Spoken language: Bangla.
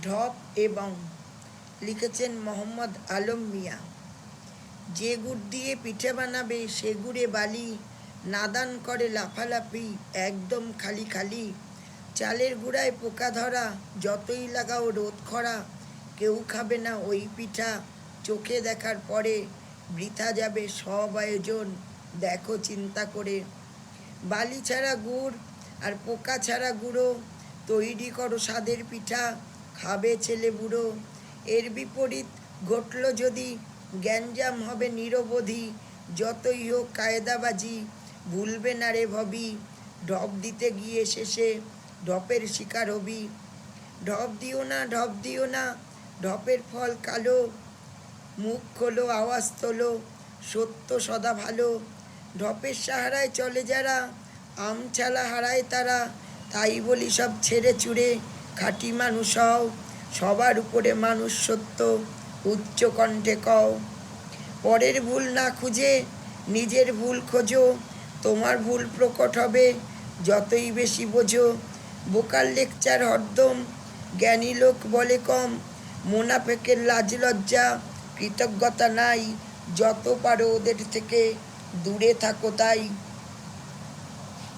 ঢপ এবং লিখেছেন মোহাম্মদ আলম মিয়া। যে গুড় দিয়ে পিঠে বানাবে, সে গুড়ে বালি নাদান করে লাফালাফি, একদম খালি খালি। চালের গুঁড়ায় পোকা ধরা, যতই লাগাও রোদ খরা, কেউ খাবে না ওই পিঠা। চোখে দেখার পরে বৃথা যাবে সব আয়োজন, দেখো চিন্তা করে। বালি ছাড়া গুড় আর পোকা ছাড়া গুঁড়ো, তৈরি করো স্বাদের পিঠা। খাবে ছেলে বুড়ো। এর বিপরীত ঘটল যদি গ্যাঞ্জাম হবে নিরবধি, যতই হোক কায়দাবাজি, ভুলবে না রে ভবি। ঢপ দিতে গিয়ে শেষে ঢপের শিকার হবি। ঢপ দিও না, ঢপ দিও না, ঢপের ফল কালো, মুখ খোলো, আওয়াজ তোলো, সত্য সদা ভালো। ঢপের সাহারায় চলে যারা, আম ছালা হারায় তারা, তাই বলি সব ছেড়ে চুড়ে খাঁটি মানুষ হও, সবার উপরে মানুষ সত্য, উচ্চ কণ্ঠে কও। পরের ভুল না খুঁজে, নিজের ভুল খোঁজো, তোমার ভুল প্রকট হবে, যতই বেশি বোঝো। বোকার লেকচার হরদম, জ্ঞানী লোক বলে কম, মোনাফেকের লাজ লজ্জা, কৃতজ্ঞতা নাই, যত পারো ওদের থেকে দূরে থাকো তাই।